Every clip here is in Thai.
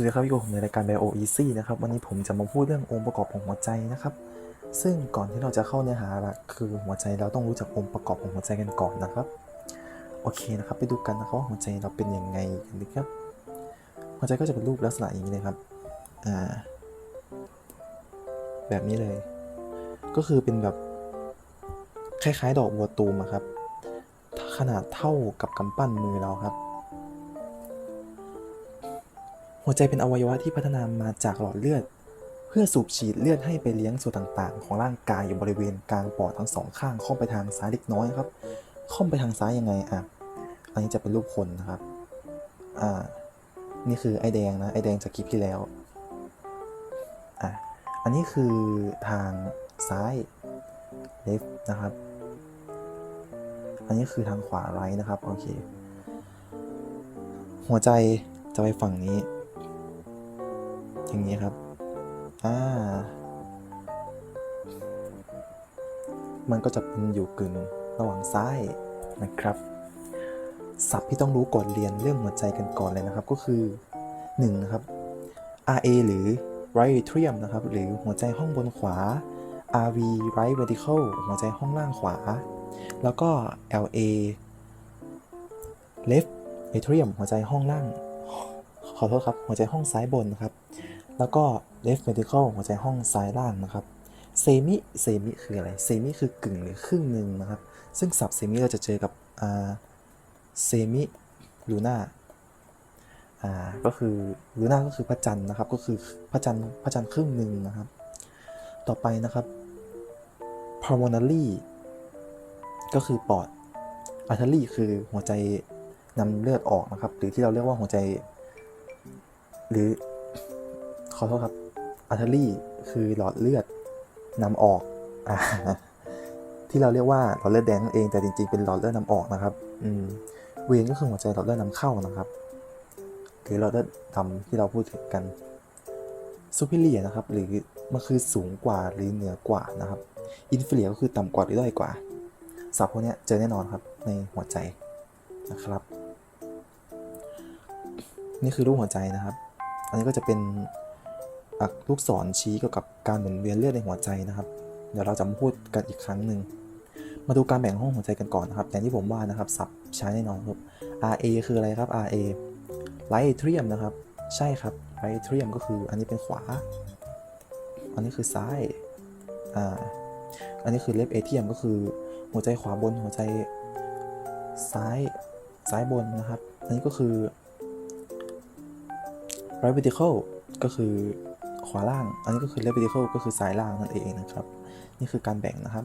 วัสดีครับพี่โอผมในรายการ Bio Easy นะครับ วันนี้ผมจะมาพูดเรื่ององค์ประกอบของหัวใจนะครับ ซึ่งก่อนที่เราจะเข้าเนื้อหาลักคือหัวใจเราต้องรู้จักองค์ประกอบของหัวใจกันก่อนนะครับ โอเคนะครับ ไปดูกันนะครับว่าหัวใจเราเป็นยังไงกันดีครับ หัวใจก็จะเป็นรูปลักษณะอย่างนี้เลยครับ อ่า แบบนี้เลย ก็คือเป็นแบบคล้ายๆ ดอกบัวตูมครับ ขนาดเท่ากับกำปั้นมือเราครับ หัวใจเป็นอวัยวะที่พัฒนามาจากหลอดเลือด เพื่อสูบฉีดเลือดให้ไปเลี้ยงส่วนต่างๆ ของร่างกายอยู่บริเวณกลางปอดทั้งสองข้างค่อมไปทางซ้ายเล็กน้อยครับค่อมไปทางซ้ายยังไงอะอันนี้จะเป็นรูปคนนะครับอ่านี่คือไอแดงนะไอแดงจากคลิปที่แล้วอะอันนี้คือทางซ้าย left นะครับ อันนี้คือทางขวา right นะครับ โอเค หัวใจจะไปฝั่งนี้ อย่างนี้ครับ อ่า มันก็จะเป็นอยู่กึ่งระหว่างซ้ายนะครับ ศัพท์ที่ต้องรู้ก่อนเรียนเรื่องหัวใจกันก่อนเลยนะครับ ก็คือ1นะครับ RA หรือ right atrium นะครับ หรือหัวใจห้องบนขวา RV right ventricle หัวใจห้องล่างขวา แล้วก็ LA left atrium หัวใจห้องล่าง ขอโทษครับหัวใจห้องซ้ายบนนะครับ แล้วก็ left ventricle หัวใจห้องซ้ายล่างนะครับเซมิเซมิคืออะไรเซมิคือกึ่งหรือครึ่งหนึ่งนะครับ ซึ่งศัพท์เซมิเราจะเจอกับเซมิลูน่าก็คือลูน่าก็คือพระจันทร์นะครับ ก็คือพระจันทร์พระจันทร์ครึ่งหนึ่งนะครับ ต่อไปนะครับ pulmonary ก็คือปอด artery คือหัวใจนำเลือดออกนะครับ หรือที่เราเรียกว่าหัวใจ หรือ ขอโทษครับ artery คือหลอดเลือดนำออกอที่เราเรียกว่าหลอดเลือดแดงนั่นเองแต่จริงๆเป็นหลอดเลือดนำออกนะครับ อืมเวนก็คือหัวใจหลอดเลือดนำเข้านะครับหรือหลอดเลือดดำที่เราพูดถึงกัน superior นะครับ หรือมันคือสูงกว่าหรือเหนือกว่านะครับ inferior ก็คือต่ำกว่าหรือด้อยกว่าศัพท์พวกนี้เจอแน่นอนครับในหัวใจนะครับ นี่คือรูปหัวใจนะครับ อันนี้ก็จะเป็นอะลูกศรชี้เกี่ยวกับการหมุนเวียนเลือดในหัวใจนะครับ เดี๋ยวเราจะมาพูดกันอีกครั้งหนึ่ง มาดูการแบ่งห้องหัวใจกันก่อนนะครับ อย่างที่ผมว่านะครับศัพท์ใช้แน่นอนครับ RA คืออะไรครับ RA right atrium นะครับ ใช่ครับ right atrium ก็คืออันนี้เป็นขวา อันนี้คือซ้าย อ่า อันนี้คือ left atrium ก็คือหัวใจขวาบนหัวใจซ้ายซ้ายบนนะครับ อันนี้ก็คือ right ventricle ก็คือขวาล่าง อันนี้ก็คือ left ventricle ก็คือซ้ายล่างนั่นเองนะครับ นี่คือการแบ่งนะครับ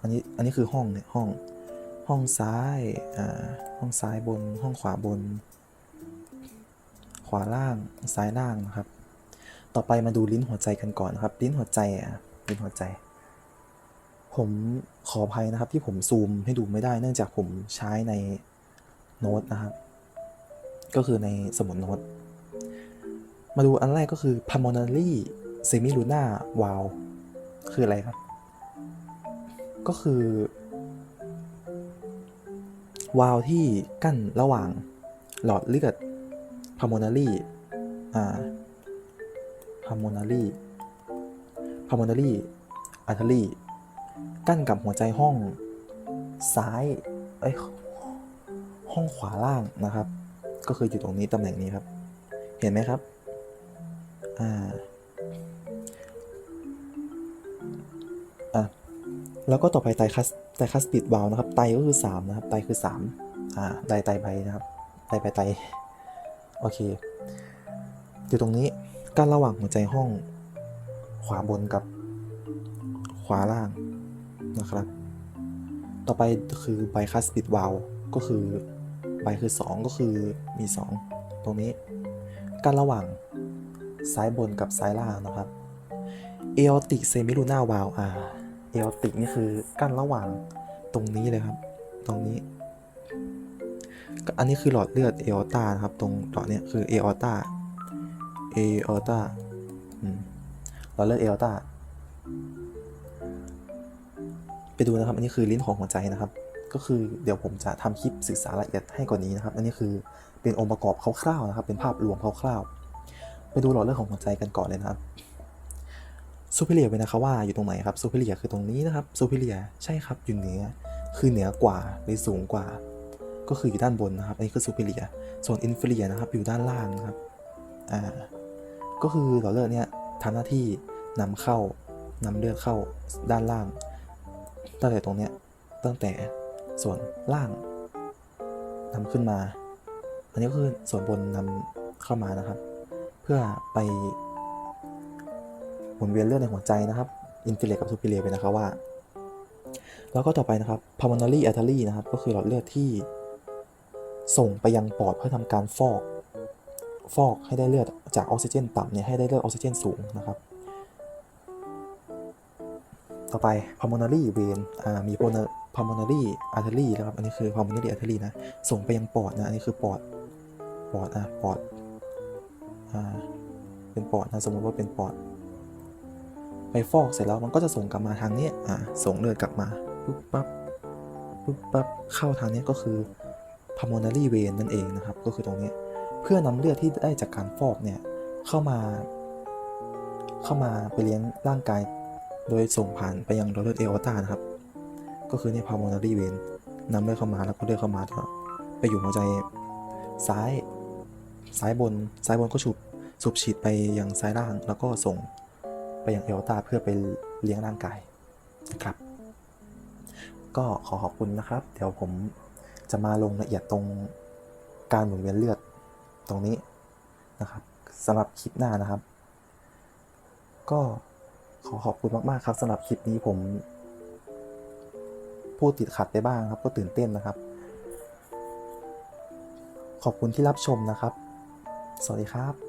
อันนี้ อันนี้คือห้องเนี่ยห้อง ห้องซ้าย อ่า ห้องซ้ายบน ห้องขวาบน ขวาล่าง ซ้ายล่างนะครับ ต่อไปมาดูลิ้นหัวใจกันก่อนนะครับ ลิ้นหัวใจอะ ลิ้นหัวใจ ผมขออภัยนะครับที่ผมซูมให้ดูไม่ได้ เนื่องจากผมใช้ในโน้ตนะครับ ก็คือในสมุดโน้ต มาดูอันแรกก็คือ pulmonary semilunar valve คืออะไรครับ ก็คือวาล์วที่กั้นระหว่างหลอดเลือด pulmonary อ่า pulmonary pulmonary artery กั้นกับหัวใจห้องซ้ายเอ้ยห้องขวาล่างนะครับ ก็คืออยู่ตรงนี้ตำแหน่งนี้ครับ เห็นไหมครับ อ่าอะแล้วก็ต่อไปไตคัสไตคัสปิดวาลนะครับไตก็คือ 3 นะครับ ไตคือ 3 อ่าไตไตใบนะครับ ไตไปไต โอเค อยู่ตรงนี้กั้นระหว่างหัวใจห้องขวาบนกับขวาล่างนะครับ ต่อไปคือไบคัสปิดวาลก็คือไบคือ 2 ก็คือมี 2 ตรงนี้กั้นระหว่าง ซ้ายบนกับซ้ายล่างนะครับเออติกเซมิลูน่าวาลอาเออติกนี่คือกั้นระหว่างตรงนี้เลยครับ ตรงนี้ อันนี้คือหลอดเลือดเออตานะครับ ตรงหลอดเนี้ยคือเออตาเออตาหลอดเลือดเออตาไปดูนะครับ อันนี้คือลิ้นของหัวใจนะครับ ก็คือเดี๋ยวผมจะทำคลิปศึกษาละเอียดให้กว่านี้นะครับ อันนี้คือเป็นองค์ประกอบคร่าวๆนะครับ เป็นภาพรวมคร่าวๆ ไปดูหลอดเลือดของหัวใจกันก่อนเลยนะครับซูเปอร์เลียเป็นะคะว่าอยู่ตรงไหนครับซูเปอร์เลียคือตรงนี้นะครับซูเปอร์เลียใช่ครับอยู่เหนือคือเหนือกว่าหรือสูงกว่า ก็คืออยู่ด้านบนนะครับอันนี้คือซูเปอร์เลียส่วนอินเฟเลียนะครับอยู่ด้านล่างนะครับอ่าก็คือหลอดเลือดเนี่ยทำหน้าที่นำเข้านำเลือดเข้าด้านล่าง ตั้งแต่ตรงเนี้ยตั้งแต่ส่วนล่างนำขึ้นมา อันนี้ก็คือส่วนบนนำเข้ามานะครับ พื่อไปหมุนเวียนเลือดในหัวใจนะครับอินฟิเลตกับซูปิเลียไปนะครับว่า แล้วก็ต่อไปนะครับ pulmonary artery นะครับ ก็คือหลอดเลือดที่ส่งไปยังปอดเพื่อทำการฟอก ฟอกให้ได้เลือดจากออกซิเจนต่ำเนี่ยให้ได้เลือดออกซิเจนสูงนะครับ ต่อไป pulmonary vein อ่ามี pulmonary pulmonary artery นะครับ อันนี้คือ pulmonary artery นะ ส่งไปยังปอดนะ อันนี้คือปอด ปอด อะ ปอด เป็นปอดนะสมมติว่าเป็นปอด ไปฟอกเสร็จแล้วมันก็จะส่งกลับมาทางนี้อ่าส่งเลือดกลับมาปุ๊บปั๊บปุ๊บปั๊บเข้าทางนี้ก็คือ pulmonary vein นั่นเองนะครับ ก็คือตรงนี้เพื่อนำเลือดที่ได้จากการฟอกเนี่ยเข้ามา เข้ามาไปเลี้ยงร่างกาย โดยส่งผ่านไปยังหลอดเลือดเอโอตานะครับ ก็คือเนี่ย pulmonary vein นำเลือดเข้ามาแล้วก็เลือดเข้ามาไปอยู่หัวใจซ้าย ซ้ายบนซ้ายบนก็ฉุบสูบฉีดไปยังซ้ายล่าง แล้วก็ส่งไปยังเอโอตาเพื่อไปเลี้ยงร่างกายนะครับ ก็ขอขอบคุณนะครับ เดี๋ยวผมจะมาลงละเอียดตรงการหมุนเวียนเลือดตรงนี้นะครับสำหรับคลิปหน้านะครับ ก็ขอขอบคุณมากๆครับสำหรับคลิปนี้ผมพูดติดขัดไปบ้างครับ ก็ตื่นเต้นนะครับ ขอบคุณที่รับชมนะครับ สวัสดีครับ